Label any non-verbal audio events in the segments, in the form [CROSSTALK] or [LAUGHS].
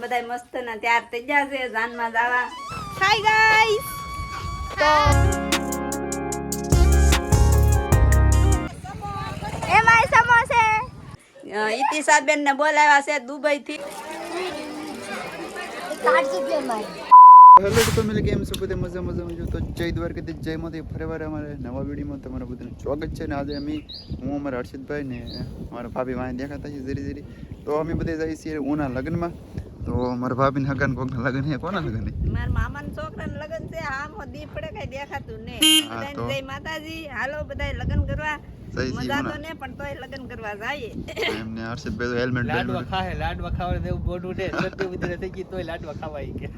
બધા મસ્ત ના ત્યાર થઈ ગયા છે જાનમાં જવા. હાય ગાઈસ તો એમાં સમોસે. ઇતિસાબેન ને બોલાવ્યા છે દુબઈ થી હેલો તો ફેમિલી કેમ છો? બધે મજા મજામાં. જો તો જય દ્વારકાથી જય માંથી ફરીવાર અમારે નવા વિડીયોમાં તમારું બધાનું સ્વાગત છે. ને આજે અમે હું અમારા હર્ષિતભાઈ ને મારા ભાભી વાંહે દેખાતા છીએ ધીરે ધીરે તો અમે બધે જઈએ છીએ ઉના લગ્નમાં. તો મારા ભાભીને હગાન કોકના લગન છે કોના લગ્ન છે? મારા છોકરા ને લગન છે આમ દી પડે કઈ દેખાતું ને. હા, બધાને જય માતાજી હાલો બધાય લગ્ન કરવા. જય શ્રી મજા તો ને પણ તોય લગ્ન કરવા જઈએ. એમને હર્ષિતભાઈ તો હેલ્મેટ લાડવા ખાહે લાડવા ખાવા દેવું બોડું ને સત્ય થઈ ગઈ તોય લાડવા ખાવાય કે.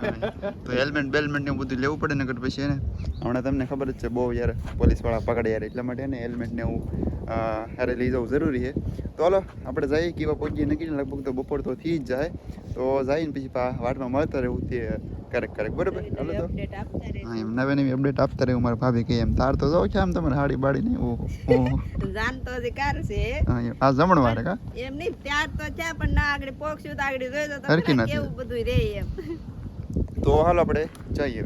તો હેલ્મેટ બેલ્મેટ ને એવું બધું લેવું પડે ને પછી એને. હમણાં તમને ખબર જ છે બહુ યાર પોલીસવાળા પકડે યાર એટલા માટે ને હેલ્મેટ ને એવું હારે લઈ જવું જરૂરી છે. તો હાલો આપણે જઈએ કેવા પહોંચીએ નક્કી લગભગ તો બપોર તો થઈ જ જાય. તો જઈને પછી વાટમાં મળતા રહેવું તે ક્યારેક ક્યારેક બરાબર? હાલો તો. હા એમ નવે નવી અપડેટ આપતા રહેવું મારા ભાભી કહે એમ તાર તો જાઓ છે આમ તમારે હાડી બાડી નહીં એવું ઓહો. [LAUGHS] જાન તો હજી કાર છે. આ જમણવારે કા? એમ નહીં ત્યાર તો છે પણ ના આગળ પોક્ષું તો આગળ જોઈ તો કેવું બધું રે એમ. તો હાલો આપણે જઈએ.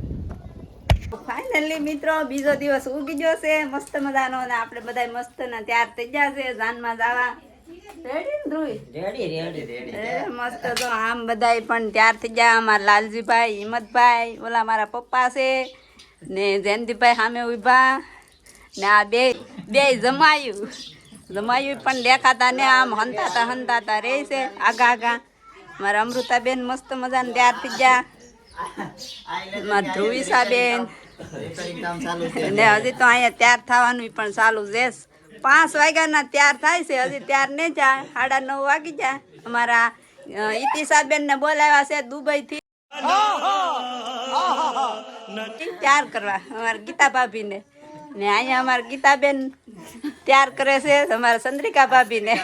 ફાઇનલી મિત્રો બીજો દિવસ ઉગી ગયો છે મસ્ત મજાનો અને આપણે બધા મસ્ત ને તૈયાર થઈ ગયા છે જાનમાં જવા. ને મસ્ત તો આમ બધાય પણ તૈયાર થઈ ગયા. અમારા લાલજીભાઈ હિંમતભાઈ ઓલા મારા પપ્પા છે ને જયંતિભાઈ સામે ઊભા ને આ બે બે જમાયું. જમાયું પણ દેખાતા ને આમ હંતાતા હંતાતા રહે છે. આગા આગા. મારા અમૃતાબેન મસ્ત મજાને તૈયાર થઈ ગયા. મારા ધ્રુવિસાબેન ને હજી તો અહીંયા તૈયાર થવાનું પણ ચાલુ છે. પાંચ વાગ્યાના તૈયાર થાય છે. હજી તૈયાર નહીં જા સાડા નવ વાગી જા અમારા અ, ઇતિસાબેન ને બોલાવ્યા છે દુબઈ થી તૈયાર કરવા. અમારા ગીતા ભાભી ને ને અહીંયા અમારા ગીતાબેન તૈયાર કરે છે. અમારા ચંદ્રિકા ભાભી ને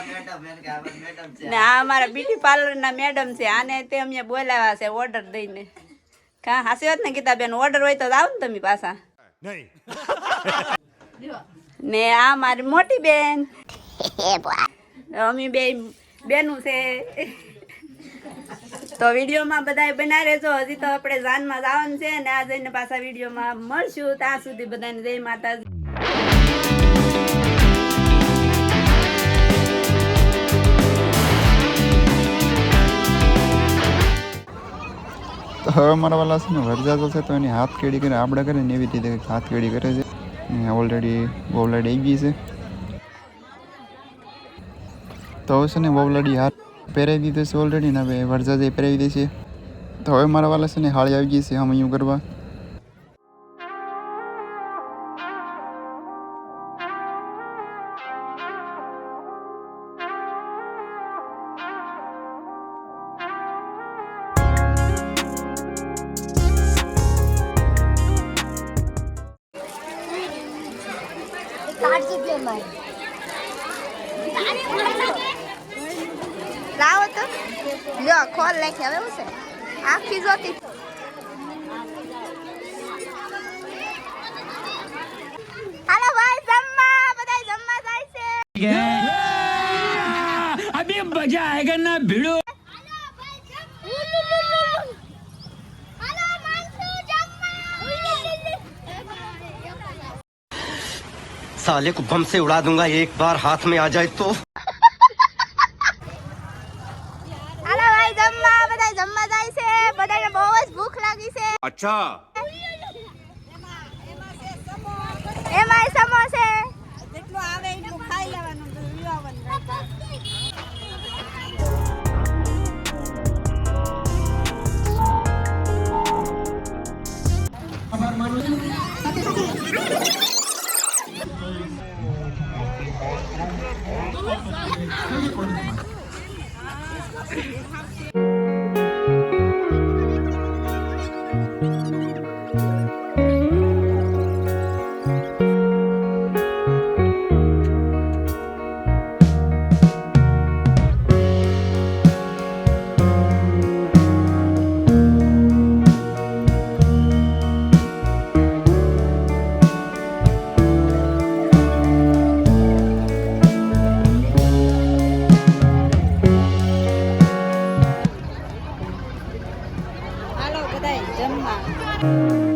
ને આ અમારા બ્યુટી પાર્લર ના મેડમ છે. આને તે અમે બોલાવ્યા છે ઓર્ડર દઈને. કા હાસી વાત ને ગીતાબેન ઓર્ડર હોય તો આવો ને તમે પાછા. ને આ મારી મોટી બેન. અમી બે બેનું છે. તો વિડીયોમાં બધા બના રહેજો. હજી તો આપણે જાનમાં જવાનું છે ને આ જઈને પાછા વિડીયોમાં મળશું. ત્યાં સુધી બધાને જય માતાજી. હવે મારા વાલા છે ને વરજાતો છે તો એની હાથ કેડી કરે, આપણે કરે ને એવી રીતે હાથ કેડી કરે છે. ઓલરેડી બોવલાડી આવી ગઈ છે. તો હવે છે ને બોવલાડી હાથ પહેરાવી દીધો છે ઓલરેડી ને હવે વરજાજે પહેરાવી દે છે. તો હવે મારા વાલા છે ને હાળી આવી ગઈ છે, હમ અહીંયા કરવા. લાવો તો. લ્યો, ખોલ નાખી, હવે શું છે? આખી જોતી. હાલો, ભાઈ, જમવા બધા જમવા જાય છે. અભી મજા આયેગા ના ભીડો. साले को बम से उड़ा दूंगा एक बार हाथ में आ जाए तो। હાલો ભાઈ જમવા બધા જમવા જાય છે ભૂખ લાગી છે અચ્છા એમાં ไม่ใช่คน જમવા કેમેરામેન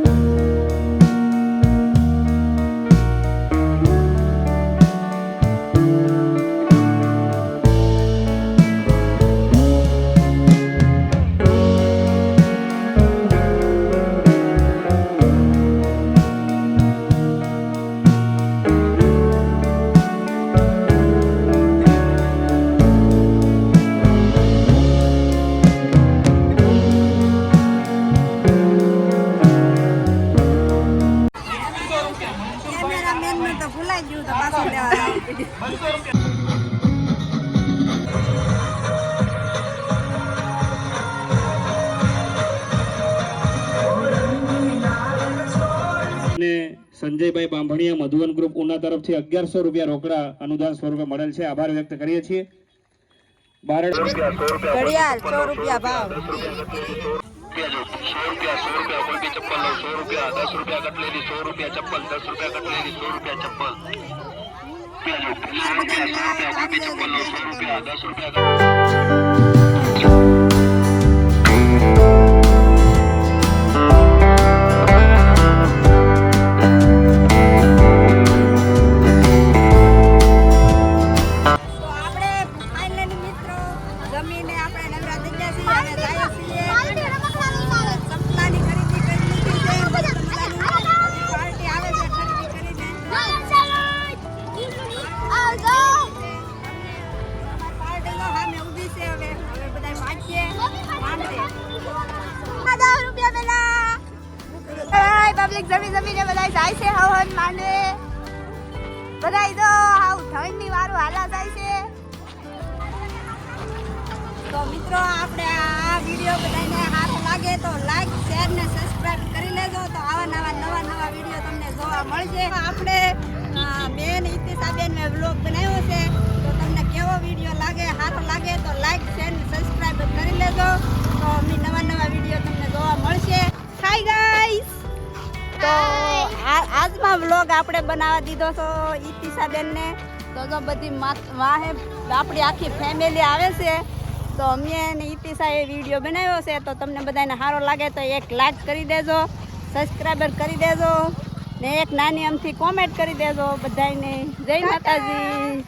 સંજયભાઈ બાંભણીયા મધુવન ગ્રુપ ઉના તરફથી અગિયારસો રૂપિયા રોકડા અનુદાન સ્વરૂપે મળેલ છે. આભાર વ્યક્ત કરીએ છીએ. બારડ ઘડિયાળ સો રૂપિયા ભાવ. પબ્લિક જમી જમીને બધા જાય છે હવન માંડે બધા તો હાવ ઠંડી વાળું હાલા જાય છે. તો મિત્રો આપણે આ વીડિયો બધાને સારો લાગે તો લાઈક શેર ને સબસ્ક્રાઈબ કરી લેજો. તો આવા નવા નવા નવા વીડિયો તમને જોવા મળશે. આપણે બેન ઇતિશાબેન મેં વ્લોગ બનાવ્યો છે. તો તમને કેવો વીડિયો લાગે સારો લાગે તો લાઈક શેર ને સબસ્ક્રાઈબ કરી લેજો. તો અમને નવા નવા વીડિયો તમને જોવા મળશે. હાય ગાઈસ તો આજમાં વ્લોગ આપણે બનાવવા દીધો તો ઇતિશાબેનને તો જો બધી વાહે આપણી આખી ફેમિલી આવે છે. તો અમે અને ઇતિસાએ વીડિયો બનાવ્યો છે તો તમને બધાને સારો લાગે તો એક લાઈક કરી દેજો સબસ્ક્રાઈબર કરી દેજો ને એક નાની અમથી કોમેન્ટ કરી દેજો બધાને જય માતાજી.